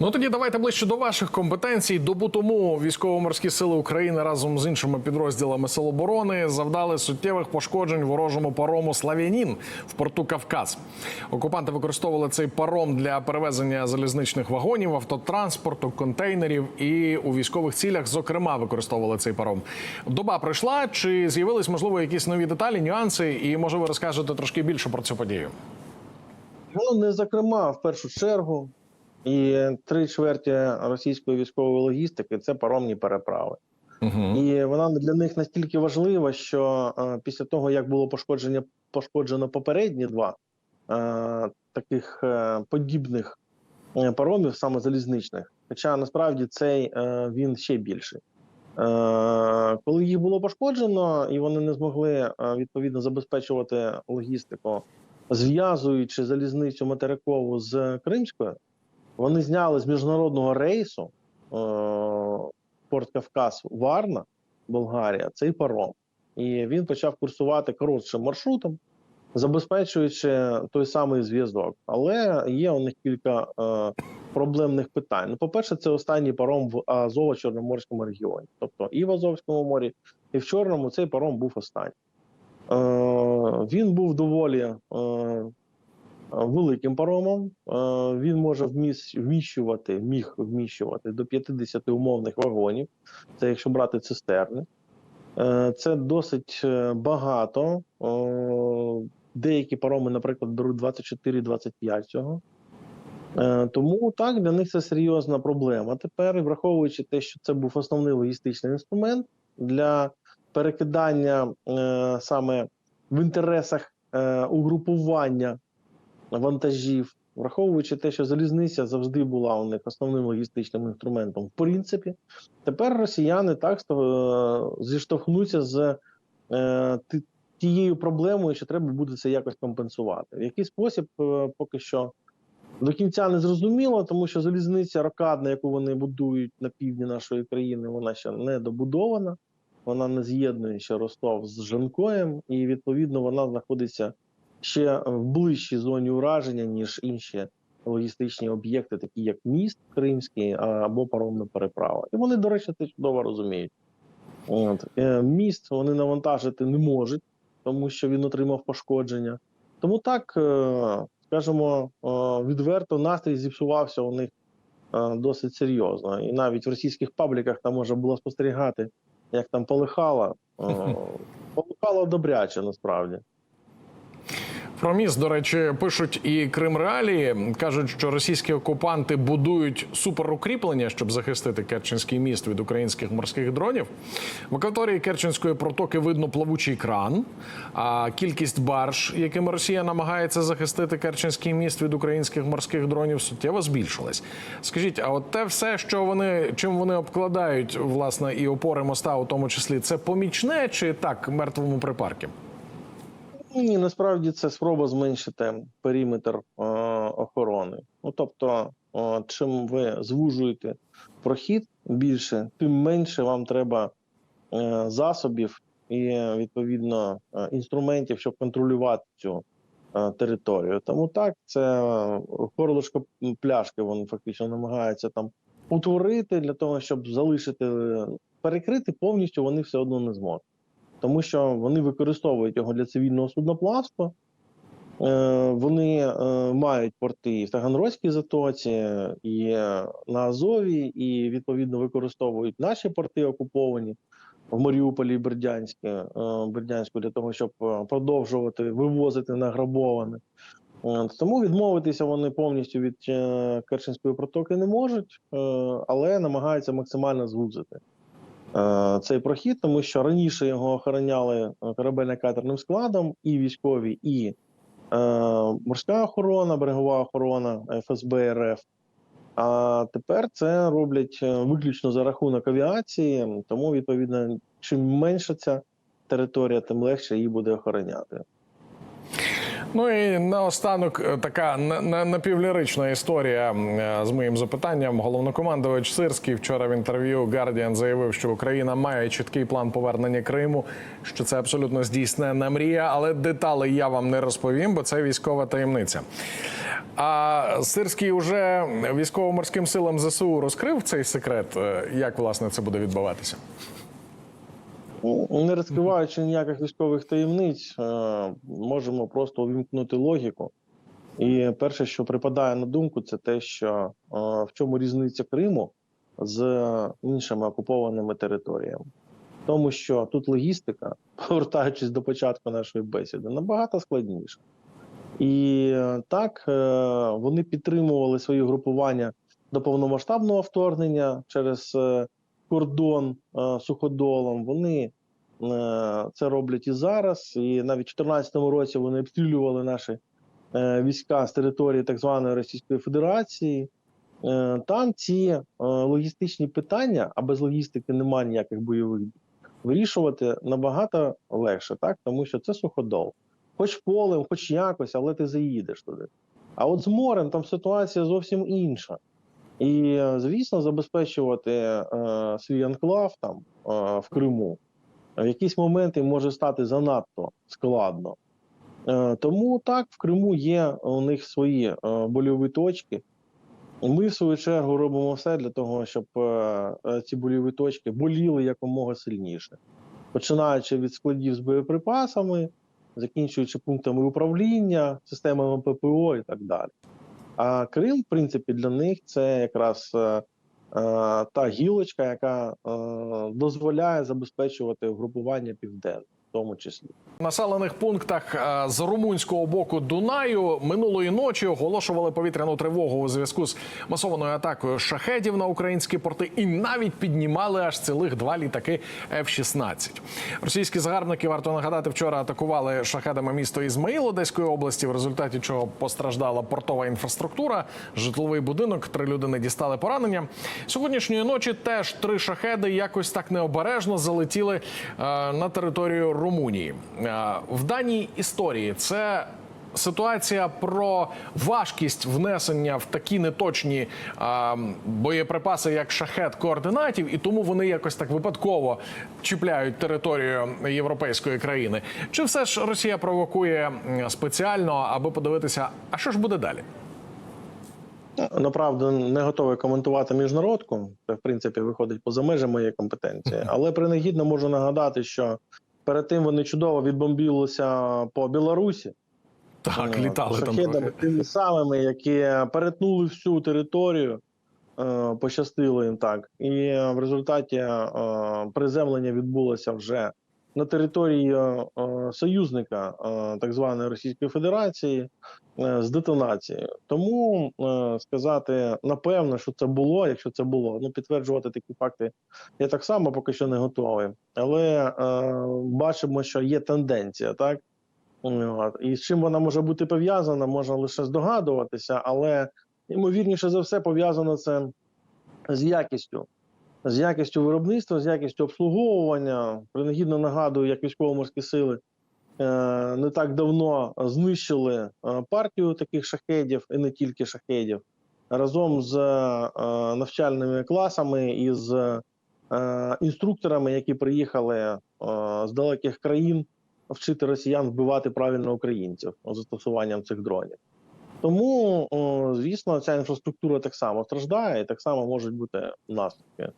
Ну тоді давайте ближче до ваших компетенцій. Добу тому військово-морські сили України разом з іншими підрозділами Сил оборони завдали суттєвих пошкоджень ворожому парому Слав'янін в порту Кавказ. Окупанти використовували цей паром для перевезення залізничних вагонів, автотранспорту, контейнерів і у військових цілях, зокрема, використовували цей паром. Доба пройшла. Чи з'явились можливо якісь нові деталі, нюанси? І може ви розкажете трошки більше про цю подію? Ну, не зокрема, в першу чергу, і три чверті російської військової логістики це паромні переправи. Угу. І вона для них настільки важлива, що е, після того, як було пошкодження, пошкоджено попередні два е, таких е, подібних е, паромів, саме залізничних, хоча насправді цей е, він ще більший. Е, коли їх було пошкоджено, і вони не змогли е, відповідно забезпечувати логістику, зв'язуючи залізницю материкову з Кримською, вони зняли з міжнародного рейсу е, Порт Кавказ Варна, Болгарія, цей паром. І він почав курсувати коротшим маршрутом, забезпечуючи той самий зв'язок. Але є у них кілька е, проблемних питань. Ну, по-перше, це останній паром в Азово-Чорноморському регіоні. Тобто і в Азовському морі, і в Чорному цей паром був останній. Е, він був доволі е, великим паромом. Е, він може вміщувати, міг вміщувати до 50 умовних вагонів. Це якщо брати цистерни. Е, Це досить е, багато. Е, Деякі пароми, наприклад, беруть 24-25 цього. Е, Тому так для них це серйозна проблема. Тепер, враховуючи те, що це був основний логістичний інструмент для перекидання е, саме в інтересах е, угрупування вантажів, враховуючи те, що залізниця завжди була у них основним логістичним інструментом, в принципі, тепер росіяни так е, зіштовхнуться з е, тією проблемою, що треба буде це якось компенсувати. В який спосіб е, поки що до кінця не зрозуміло, тому що залізниця рокадна, яку вони будують на півдні нашої країни, вона ще не добудована. Вона не з'єднує ще Ростов з Жанкоєм, і відповідно вона знаходиться ще в ближчій зоні ураження, ніж інші логістичні об'єкти, такі як міст Кримський або паромна переправа. І вони, до речі, це чудово розуміють. От. Е, Міст вони навантажити не можуть, тому що він отримав пошкодження. Тому так, е, скажімо, е, відверто настрій зіпсувався у них е, досить серйозно. І навіть в російських пабліках там можна було спостерігати, як там полихало. Е, Полихало добряче насправді. Про міст, до речі, пишуть і Крим Реалії. кажуть, що російські окупанти будують суперукріплення, щоб захистити Керченський міст від українських морських дронів. В акваторії Керченської протоки видно плавучий кран. А кількість барж, якими Росія намагається захистити Керченський міст від українських морських дронів, суттєво збільшилась. Скажіть, а от те все, що вони чим вони обкладають власне і опори моста, у тому числі, це помічне чи так мертвому припарки? Ні, насправді це спроба зменшити периметр е, охорони. Ну тобто, е, чим ви звужуєте прохід більше, тим менше вам треба е, засобів і відповідно е, інструментів, щоб контролювати цю е, територію. Тому так, це е, горлышко пляшки. Вони фактично намагаються там утворити для того, щоб залишити перекрити повністю. Вони все одно не зможуть тому що вони використовують його для цивільного судноплавства. Е, Вони е, мають порти в Таганрозькій затоці, і на Азові, і відповідно використовують наші порти окуповані в Маріуполі і Бердянську, е, Бердянську для того, щоб продовжувати вивозити награбоване. Тому відмовитися вони повністю від Керченської протоки не можуть, але намагаються максимально звузити цей прохід, тому що раніше його охороняли е, корабельно-катерним складом і військові, і е, морська охорона, берегова охорона ФСБ РФ. А тепер це роблять е, виключно за рахунок авіації, тому відповідно, чим менша ця територія, тим легше її буде охороняти. Ну і наостанок е, така на- на- напівлірична історія е, з моїм запитанням. Головнокомандувач Сирський вчора в інтерв'ю Guardian заявив, що Україна має чіткий план повернення Криму, що це абсолютно здійснена мрія, але деталей я вам не розповім, бо це військова таємниця. А Сирський уже військово-морським силам ЗСУ розкрив цей секрет. Е, Як власне це буде відбуватися? Ну, Не розкриваючи ніяких військових таємниць, е, можемо просто увімкнути логіку. І перше, що припадає на думку, це те, що е, в чому різниця Криму з іншими окупованими територіями. Тому що тут логістика, повертаючись до початку нашої бесіди, набагато складніша. І е, так вони підтримували свої групування до повномасштабного вторгнення через кордон суходолом. Вони це роблять і зараз. І навіть у 2014 році вони обстрілювали наші е, війська з території так званої Російської Федерації. Е, Там ці е, логістичні питання, а без логістики немає ніяких бойових дій, вирішувати набагато легше, так тому що це суходол. Хоч полем, хоч якось, але ти заїдеш туди. А от з морем там ситуація зовсім інша. І, е, звісно, забезпечувати е, свій анклав там е, в Криму в якісь моменти може стати занадто складно. Е, тому так, в Криму є у них свої е, больові точки. Ми, в свою чергу, робимо все для того, щоб е, ці больові точки боліли якомога сильніше, починаючи від складів з боєприпасами, закінчуючи пунктами управління, системами ППО і так далі. А Крим, в принципі, для них це якраз та гілочка, яка е, дозволяє забезпечувати групування південно, в тому числі. Населених пунктах е, з румунського боку Дунаю минулої ночі оголошували повітряну тривогу у зв'язку з масованою атакою шахедів на українські порти і навіть піднімали аж цілих два літаки F-16. Російські загарбники варто нагадати вчора атакували шахедами місто Ізмаїл Одеської області, в результаті чого постраждала портова інфраструктура, житловий будинок. Три людини дістали поранення. Сьогоднішньої ночі теж три шахеди якось так необережно залетіли е, на територію Румунії. Е, В даній історії це. Ситуація про важкість внесення в такі неточні боєприпаси, як шахет координатів, і тому вони якось так випадково чіпляють територію європейської країни. Чи все ж Росія провокує спеціально, аби подивитися, а що ж буде далі? Направду не готовий коментувати міжнародку. Це в принципі виходить поза межі моєї компетенції. Але принагідно можу нагадати, що перед тим вони чудово відбомбілися по Білорусі. Так, Е, літали шахедами там. тими самими, які перетнули всю територію, е, пощастило їм так. І в результаті е, приземлення відбулося вже на території е, е, союзника е, так званої Російської Федерації з детонацією. Тому сказати напевно, що це було, якщо це було, ну підтверджувати такі факти я так само поки що не готовий. Але бачимо, що є тенденція, так. І з чим вона може бути пов'язана, можна лише здогадуватися, але ймовірніше за все пов'язано це з якістю, з якістю виробництва, з якістю обслуговування. Принагідно нагадую, як військово-морські сили е, не так давно знищили е, партію таких шахедів, і не тільки шахедів, разом з е, навчальними класами і з інструкторами, які приїхали з далеких країн вчити росіян вбивати правильно українців застосуванням цих дронів. Тому, звісно, ця інфраструктура так само страждає, і так само можуть бути наслідки.